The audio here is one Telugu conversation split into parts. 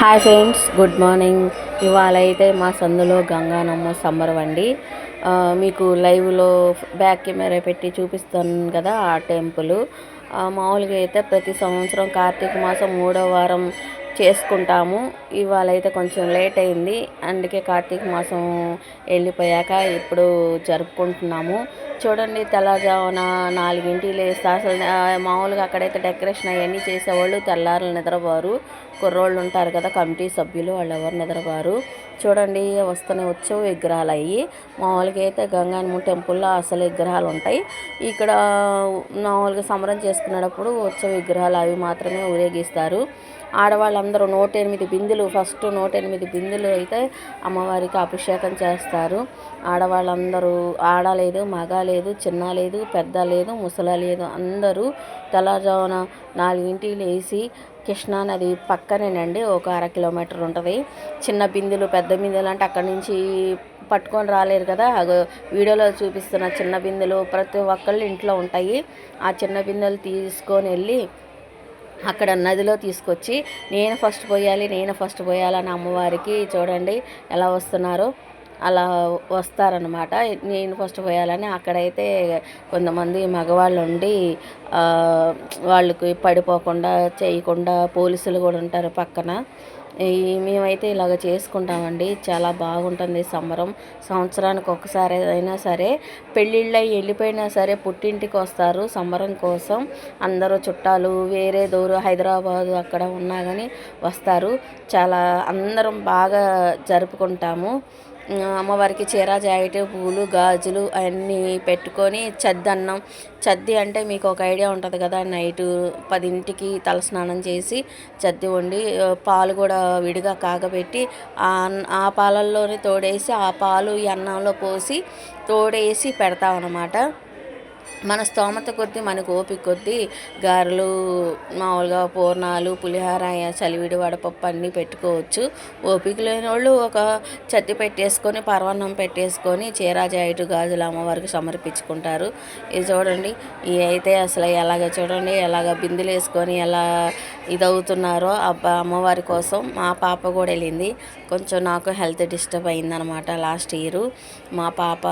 హాయ్ ఫ్రెండ్స్ గుడ్ మార్నింగ్ ఇవాళ అయితే మా సందులో గంగానమ్మ సమ్మర్ అండి మీకు లైవ్లో బ్యాక్ కెమెరా పెట్టి చూపిస్తాను కదా ఆ టెంపుల్. మామూలుగా అయితే ప్రతి సంవత్సరం కార్తీక మాసం మూడో వారం చేసుకుంటాము. ఇవాళ అయితే కొంచెం లేట్ అయింది. అందుకే కార్తీక మాసం వెళ్ళిపోయాక ఇప్పుడు జరుపుకుంటున్నాము. చూడండి తెల్లజామున నాలుగింటి లేస్తే అసలు మామూలుగా అక్కడైతే డెకరేషన్ అవన్నీ చేసేవాళ్ళు తెల్లారులు నిద్రపోరు. కుర్రోళ్ళు ఉంటారు కదా కమిటీ సభ్యులు వాళ్ళు ఎవరు నిద్రపోరు. చూడండి వస్తూనే ఉత్సవ విగ్రహాలు అయ్యి మామూలుగా అయితే గంగానమ్మ టెంపుల్లో అసలు విగ్రహాలు ఉంటాయి. ఇక్కడ మామూలుగా సమరం చేసుకునేటప్పుడు ఉత్సవ విగ్రహాలు అవి మాత్రమే ఊరేగిస్తారు. ఆడవాళ్ళందరూ అందరూ నూట ఎనిమిది బిందులు ఫస్ట్ నూట ఎనిమిది బిందులు అయితే అమ్మవారికి అభిషేకం చేస్తారు. ఆడవాళ్ళందరూ ఆడలేదు మగ లేదు చిన్న లేదు పెద్ద లేదు ముసల లేదు. అందరూ తెల్లజామున నాలుగింటి లేచి కృష్ణా నది పక్కనేనండి ఒక అర కిలోమీటర్ ఉంటుంది. చిన్న బిందులు పెద్ద బిందులు అంటే అక్కడి నుంచి పట్టుకొని రాలేరు కదా. వీడియోలో చూపిస్తున్న చిన్న బిందెలు ప్రతి ఒక్కళ్ళు ఇంట్లో ఉంటాయి. ఆ చిన్న బిందెలు తీసుకొని వెళ్ళి అక్కడ నదిలో తీసుకొచ్చి నేను ఫస్ట్ పోయాలి నేను ఫస్ట్ పోయాలని అమ్మవారికి చూడండి ఎలా వస్తున్నారో అలా వస్తారనమాట నేను ఫస్ట్ పోయాలని అక్కడైతే కొంతమంది మగవాళ్ళు ఉండి వాళ్ళకి పడిపోకుండా చేయకుండా పోలీసులు కూడా ఉంటారు పక్కన. మేమైతే ఇలాగ చేసుకుంటామండి. చాలా బాగుంటుంది సంబరం. సంవత్సరానికి ఒకసారి అయినా సరే పెళ్ళిళ్ళు వెళ్ళిపోయినా సరే పుట్టింటికి వస్తారు సంబరం కోసం. అందరూ చుట్టాలు వేరే దూరం హైదరాబాదు అక్కడ ఉన్నా కానీ వస్తారు. చాలా అందరం బాగా జరుపుకుంటాము. అమ్మవారికి చీర జాకెట్ పూలు గాజులు అవన్నీ పెట్టుకొని చద్దన్నం. చద్ది అంటే మీకు ఒక ఐడియా ఉంటుంది కదా నైటు పదింటికి తలస్నానం చేసి చద్ది వండి పాలు కూడా విడిగా కాగబెట్టి ఆ ఆ పాలల్లోనే తోడేసి ఆ పాలు ఈ అన్నంలో పోసి తోడేసి పెడతామన్నమాట. మన స్తోమత కొద్దీ మనకు ఓపిక కొద్దీ గారెలు మామూలుగా పూర్ణాలు పులిహోర చలివిడి వడపప్పు అన్నీ పెట్టుకోవచ్చు. ఓపిక లేని వాళ్ళు ఒక చత్తి పెట్టేసుకొని పర్వన్నం పెట్టేసుకొని చీర ఇటు గాజులు అమ్మవారికి సమర్పించుకుంటారు. ఇది చూడండి ఇవి అయితే అసలు ఎలాగ చూడండి ఎలాగ బిందెలు వేసుకొని ఎలా ఇదవుతున్నారో అబ్బా అమ్మవారి కోసం మా పాప కూడా వెళ్ళింది. కొంచెం నాకు హెల్త్ డిస్టర్బ్ అయిందనమాట లాస్ట్ ఇయర్. మా పాప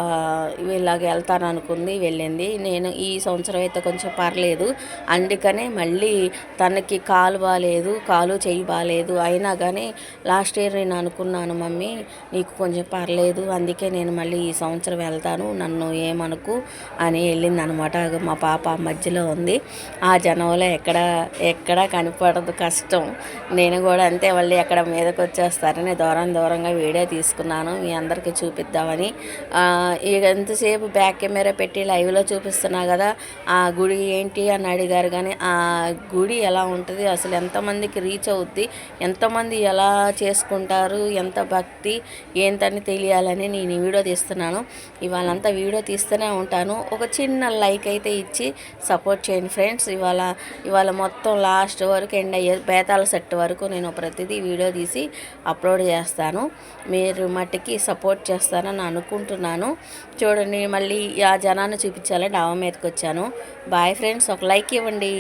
ఇలాగ వెళ్తాననుకుంది వెళ్ళింది. నేను ఈ సంవత్సరం అయితే కొంచెం పర్లేదు. అందుకనే మళ్ళీ తనకి కాలు బాగాలేదు కాలు చెయ్యి బాగాలేదు అయినా కానీ లాస్ట్ ఇయర్ నేను అనుకున్నాను మమ్మీ నీకు కొంచెం పర్లేదు. అందుకే నేను మళ్ళీ ఈ సంవత్సరం వెళ్తాను. నన్ను ఏమనుకు? అని వెళ్ళింది అనమాట మా పాప మధ్యలో ఉంది. ఆ జనంలో ఎక్కడ ఎక్కడ కనపడదు కష్టం. నేను కూడా అంతే మళ్ళీ ఎక్కడ మీదకి వచ్చేస్తారని దూరం దూరంగా వీడియో తీసుకున్నాను. మీ అందరికీ చూపిద్దామని. ఇక ఎంతసేపు బ్యాక్ కెమెరా పెట్టి లైవ్లో చూపిస్తున్నా కదా ఆ గుడి ఏంటి అని అడిగారు కానీ ఆ గుడి ఎలా ఉంటుంది అసలు ఎంతమందికి రీచ్ అవుద్ది ఎంతమంది ఎలా చేసుకుంటారు ఎంత భక్తి ఏంటని తెలియాలని నేను ఈ వీడియో తీస్తున్నాను. ఇవాళంతా వీడియో తీస్తూనే ఉంటాను. ఒక చిన్న లైక్ అయితే ఇచ్చి సపోర్ట్ చేయండి ఫ్రెండ్స్ ఇవాళ ఇవాళ మొత్తం లాస్ట్ వరకు ఎండ్ అయ్యే బేతాల సెట్ వరకు నేను ప్రతిదీ వీడియో తీసి అప్లోడ్ చేస్తాను. మీరు మట్టికి సపోర్ట్ చేస్తానని అనుకుంటున్నాను. చూడండి మళ్ళీ ఆ జనాన్ని చూపించాలి. డాబా మీదకి వచ్చాను బాయ్ ఫ్రెండ్స్ ఒక లైక్ ఇవ్వండి.